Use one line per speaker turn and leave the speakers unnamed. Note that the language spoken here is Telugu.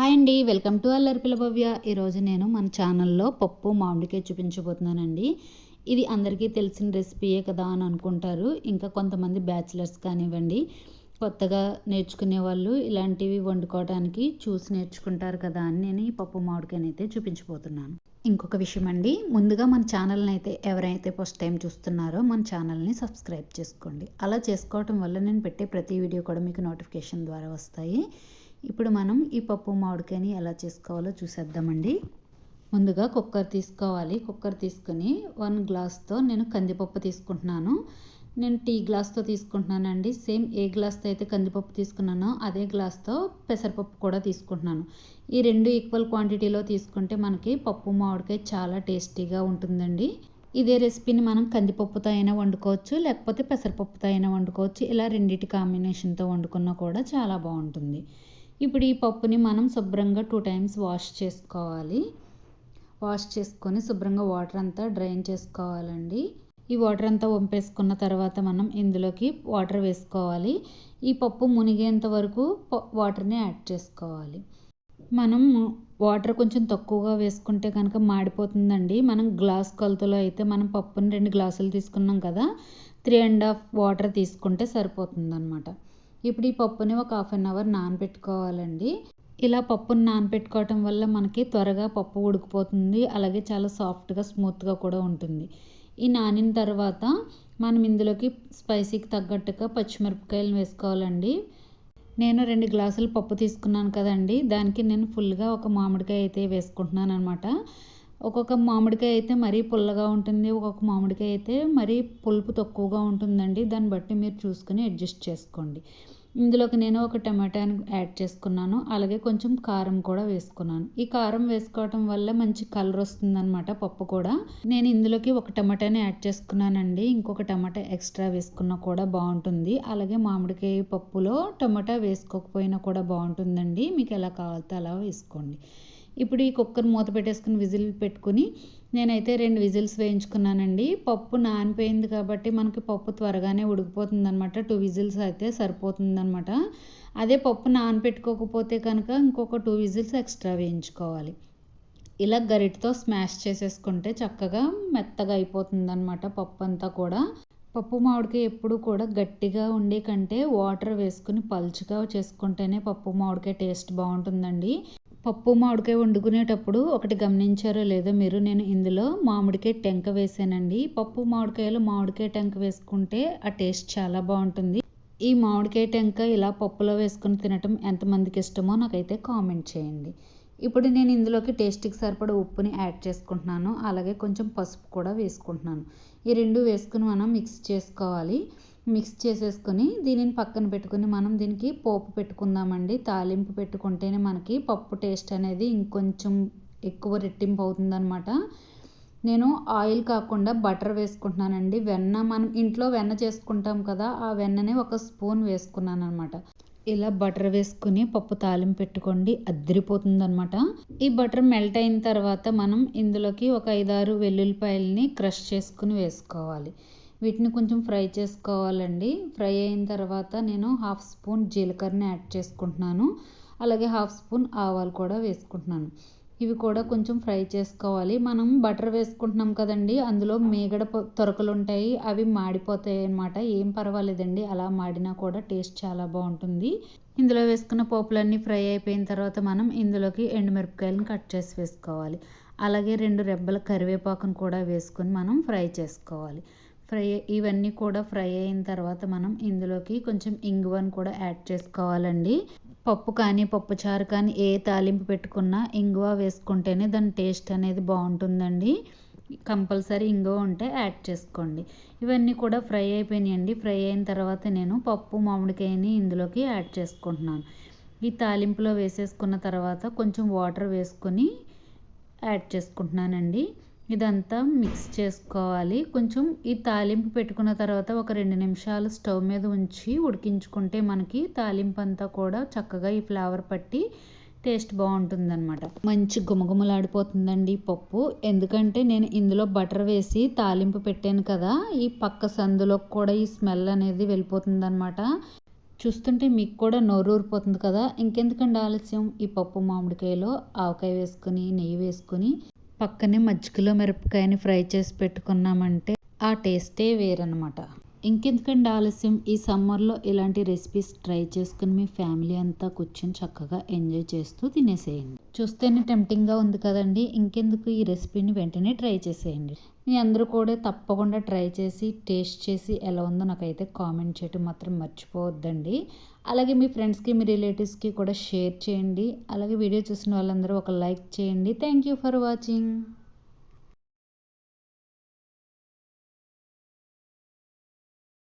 హాయ్ అండి వెల్కమ్ టు అల్లరిపిల్ల భవ్య. ఈరోజు నేను మన ఛానల్లో పప్పు మామిడికాయ చూపించబోతున్నానండి. ఇది అందరికీ తెలిసిన రెసిపీయే కదా అని అనుకుంటారు. ఇంకా కొంతమంది బ్యాచిలర్స్ కానివ్వండి కొత్తగా నేర్చుకునే వాళ్ళు ఇలాంటివి వండుకోవడానికి చూసి నేర్చుకుంటారు కదా అని నేను ఈ పప్పు మామిడికాయని అయితే చూపించబోతున్నాను. ఇంకొక విషయం అండి ముందుగా మన ఛానల్ని అయితే ఎవరైతే ఫస్ట్ టైం చూస్తున్నారో మన ఛానల్ని సబ్స్క్రైబ్ చేసుకోండి. అలా చేసుకోవటం వల్ల నేను పెట్టే ప్రతి వీడియో కూడా మీకు నోటిఫికేషన్ ద్వారా వస్తాయి. ఇప్పుడు మనం ఈ పప్పు మామిడికాయని ఎలా చేసుకోవాలో చూసేద్దామండి. ముందుగా కుక్కర్ తీసుకోవాలి. కుక్కర్ తీసుకొని వన్ గ్లాస్తో నేను కందిపప్పు తీసుకుంటున్నాను. నేను టీ గ్లాస్తో తీసుకుంటున్నానండి. సేమ్ ఏ గ్లాస్తో అయితే కందిపప్పు తీసుకున్నానో అదే గ్లాస్తో పెసరపప్పు కూడా తీసుకుంటున్నాను. ఈ రెండు ఈక్వల్ క్వాంటిటీలో తీసుకుంటే మనకి పప్పు మామిడికాయ చాలా టేస్టీగా ఉంటుందండి. ఇదే రెసిపీని మనం కందిపప్పుతో అయినా వండుకోవచ్చు లేకపోతే పెసరపప్పుతో అయినా వండుకోవచ్చు. ఇలా రెండింటి కాంబినేషన్తో వండుకున్నా కూడా చాలా బాగుంటుంది. ఇప్పుడు ఈ పప్పుని మనం శుభ్రంగా టూ టైమ్స్ వాష్ చేసుకోవాలి. వాష్ చేసుకొని శుభ్రంగా వాటర్ అంతా డ్రైన్ చేసుకోవాలండి. ఈ వాటర్ అంతా వంపేసుకున్న తర్వాత మనం ఇందులోకి వాటర్ వేసుకోవాలి. ఈ పప్పు మునిగేంత వరకు వాటర్ని యాడ్ చేసుకోవాలి. మనం వాటర్ కొంచెం తక్కువగా వేసుకుంటే కనుక మాడిపోతుందండి. మనం గ్లాస్ కొలతలో అయితే మనం పప్పుని రెండు గ్లాసులు తీసుకున్నాం కదా త్రీ అండ్ హాఫ్ వాటర్ తీసుకుంటే సరిపోతుంది అనమాట ఇప్పుడు ఈ పప్పుని ఒక హాఫ్ అన్ అవర్ నానబెట్టుకోవాలండి. ఇలా పప్పుని నానబెట్టుకోవటం వల్ల మనకి త్వరగా పప్పు ఉడికిపోతుంది. అలాగే చాలా సాఫ్ట్గా స్మూత్గా కూడా ఉంటుంది. ఈ నానిన తర్వాత మనం ఇందులోకి స్పైసీకి తగ్గట్టుగా పచ్చిమిరపకాయలు వేసుకోవాలండి. నేను రెండు గ్లాసులు పప్పు తీసుకున్నాను కదండి. దానికి నేను ఫుల్గా ఒక మామిడికాయ అయితే వేసుకుంటున్నాను అనమాట ఒక్కొక్క మామిడికాయ అయితే మరీ పుల్లగా ఉంటుంది ఒక్కొక్క మామిడికాయ అయితే మరీ పులుపు తక్కువగా ఉంటుందండి. దాన్ని బట్టి మీరు చూసుకుని అడ్జస్ట్ చేసుకోండి. ఇందులోకి నేను ఒక టమాటాని యాడ్ చేసుకున్నాను. అలాగే కొంచెం కారం కూడా వేసుకున్నాను. ఈ కారం వేసుకోవటం వల్ల మంచి కలర్ వస్తుందన్నమాట పప్పు కూడా. నేను ఇందులోకి ఒక టమాటాని యాడ్ చేసుకున్నానండి. ఇంకొక టమాటా ఎక్స్ట్రా వేసుకున్నా కూడా బాగుంటుంది. అలాగే మామిడికాయ పప్పులో టమాటా వేసుకోకపోయినా కూడా బాగుంటుందండి. మీకు ఎలా కావాలితే అలా వేసుకోండి. ఇప్పుడు ఈ కుక్కర్ మూత పెట్టేసుకుని విజిల్ పెట్టుకుని నేనైతే రెండు విజిల్స్ వేయించుకున్నానండి. పప్పు నానిపోయింది కాబట్టి మనకి పప్పు త్వరగానే ఉడికిపోతుంది అనమాట టూ విజిల్స్ అయితే సరిపోతుందనమాట అదే పప్పు నానపెట్టుకోకపోతే కనుక ఇంకొక టూ విజిల్స్ ఎక్స్ట్రా వేయించుకోవాలి. ఇలా గరిటతో స్మాష్ చేసేసుకుంటే చక్కగా మెత్తగా అయిపోతుంది అనమాట పప్పు అంతా కూడా. పప్పు మామిడికాయ ఎప్పుడు కూడా గట్టిగా ఉండే కంటే వాటర్ వేసుకుని పలుచగా చేసుకుంటేనే పప్పు మామిడికాయ టేస్ట్ బాగుంటుందండి. పప్పు మామిడికాయ వండుకునేటప్పుడు ఒకటి గమనించారో లేదో మీరు నేను ఇందులో మామిడికాయ టెంక వేసానండి. పప్పు మామిడికాయలో మామిడికాయ టెంక వేసుకుంటే ఆ టేస్ట్ చాలా బాగుంటుంది. ఈ మామిడికాయ టెంక ఇలా పప్పులో వేసుకుని తినటం ఎంతమందికి ఇష్టమో నాకైతే కామెంట్ చేయండి. ఇప్పుడు నేను ఇందులోకి టేస్ట్కి సరిపడ ఉప్పుని యాడ్ చేసుకుంటున్నాను. అలాగే కొంచెం పసుపు కూడా వేసుకుంటున్నాను. ఈ రెండు వేసుకుని మనం మిక్స్ చేసుకోవాలి. మిక్స్ చేసేసుకొని దీనిని పక్కన పెట్టుకుని మనం దీనికి పోపు పెట్టుకుందామండి. తాలింపు పెట్టుకుంటేనే మనకి పప్పు టేస్ట్ అనేది ఇంకొంచెం ఎక్కువ రెట్టింపు అవుతుందన్నమాట. నేను ఆయిల్ కాకుండా బటర్ వేసుకుంటున్నానండి. వెన్న మనం ఇంట్లో వెన్న చేసుకుంటాం కదా ఆ వెన్ననే ఒక స్పూన్ వేసుకున్నాను అనమాట ఇలా బటర్ వేసుకుని పప్పు తాలింపు పెట్టుకోండి అద్దరిపోతుంది అనమాట ఈ బటర్ మెల్ట్ అయిన తర్వాత మనం ఇందులోకి ఒక ఐదారు వెల్లుల్లిపాయలని క్రష్ చేసుకుని వేసుకోవాలి. వీటిని కొంచెం ఫ్రై చేసుకోవాలండి. ఫ్రై అయిన తర్వాత నేను హాఫ్ స్పూన్ జీలకర్రని యాడ్ చేసుకుంటున్నాను. అలాగే హాఫ్ స్పూన్ ఆవాలు కూడా వేసుకుంటున్నాను. ఇవి కూడా కొంచెం ఫ్రై చేసుకోవాలి. మనం బటర్ వేసుకుంటున్నాం కదండి అందులో మేగడ తొరకలు ఉంటాయి అవి మాడిపోతాయి అన్నమాట. ఏం పర్వాలేదండి అలా మాడినా కూడా టేస్ట్ చాలా బాగుంటుంది. ఇందులో వేసుకున్న పోపులన్నీ ఫ్రై అయిపోయిన తర్వాత మనం ఇందులోకి ఎండుమిరపకాయలను కట్ చేసి వేసుకోవాలి. అలాగే రెండు రెబ్బల కరివేపాకును కూడా వేసుకొని మనం ఫ్రై చేసుకోవాలి. ఫ్రై ఇవన్నీ కూడా ఫ్రై అయిన తర్వాత మనం ఇందులోకి కొంచెం ఇంగువను కూడా యాడ్ చేసుకోవాలండి. పప్పు కానీ పప్పుచారు కానీ ఏ తాలింపు పెట్టుకున్నా ఇంగువ వేసుకుంటేనే దాని టేస్ట్ అనేది బాగుంటుందండి. కంపల్సరీ ఇంగువ ఉంటే యాడ్ చేసుకోండి. ఇవన్నీ కూడా ఫ్రై అయిపోయినాయండి. ఫ్రై అయిన తర్వాత నేను పప్పు మామిడికాయని ఇందులోకి యాడ్ చేసుకుంటున్నాను. ఈ తాలింపులో వేసేసుకున్న తర్వాత కొంచెం వాటర్ వేసుకొని యాడ్ చేసుకుంటున్నానండి. ఇదంతా మిక్స్ చేసుకోవాలి. కొంచెం ఈ తాలింపు పెట్టుకున్న తర్వాత ఒక రెండు నిమిషాలు స్టవ్ మీద ఉంచి ఉడికించుకుంటే మనకి తాలింపు అంతా కూడా చక్కగా ఈ ఫ్లేవర్ పట్టి టేస్ట్ బాగుంటుందన్నమాట. మంచి గుమగుమలాడిపోతుందండి పప్పు. ఎందుకంటే నేను ఇందులో బటర్ వేసి తాలింపు పెట్టాను కదా ఈ పక్క సందులో కూడా ఈ స్మెల్ అనేది వెళ్ళిపోతుందన్నమాట. చూస్తుంటే మీకు కూడా నోరు ఊరిపోతుంది కదా. ఇంకెందుకండి ఆలస్యం? ఈ పప్పు మామిడికాయలో ఆవకాయ వేసుకుని నెయ్యి వేసుకుని పక్కనే మజ్జిగలో మిరపకాయని ఫ్రై చేసి పెట్టుకున్నామంటే ఆ టేస్టే వేరనమాట ఇంకెందుకండి ఆలస్యం? ఈ సమ్మర్లో ఇలాంటి రెసిపీస్ ట్రై చేసుకుని మీ ఫ్యామిలీ అంతా కూర్చొని చక్కగా ఎంజాయ్ చేస్తూ తినేసేయండి. చూస్తేనే టెంప్టింగ్గా ఉంది కదండి. ఇంకెందుకు ఈ రెసిపీని వెంటనే ట్రై చేసేయండి. మీ అందరూ కూడా తప్పకుండా ట్రై చేసి టేస్ట్ చేసి ఎలా ఉందో నాకైతే కామెంట్ చేయటం మాత్రం మర్చిపోవద్దండి. అలాగే మీ ఫ్రెండ్స్కి మీ రిలేటివ్స్కి కూడా షేర్ చేయండి. అలాగే వీడియో చూసిన వాళ్ళందరూ ఒక లైక్ చేయండి. Thank you for watching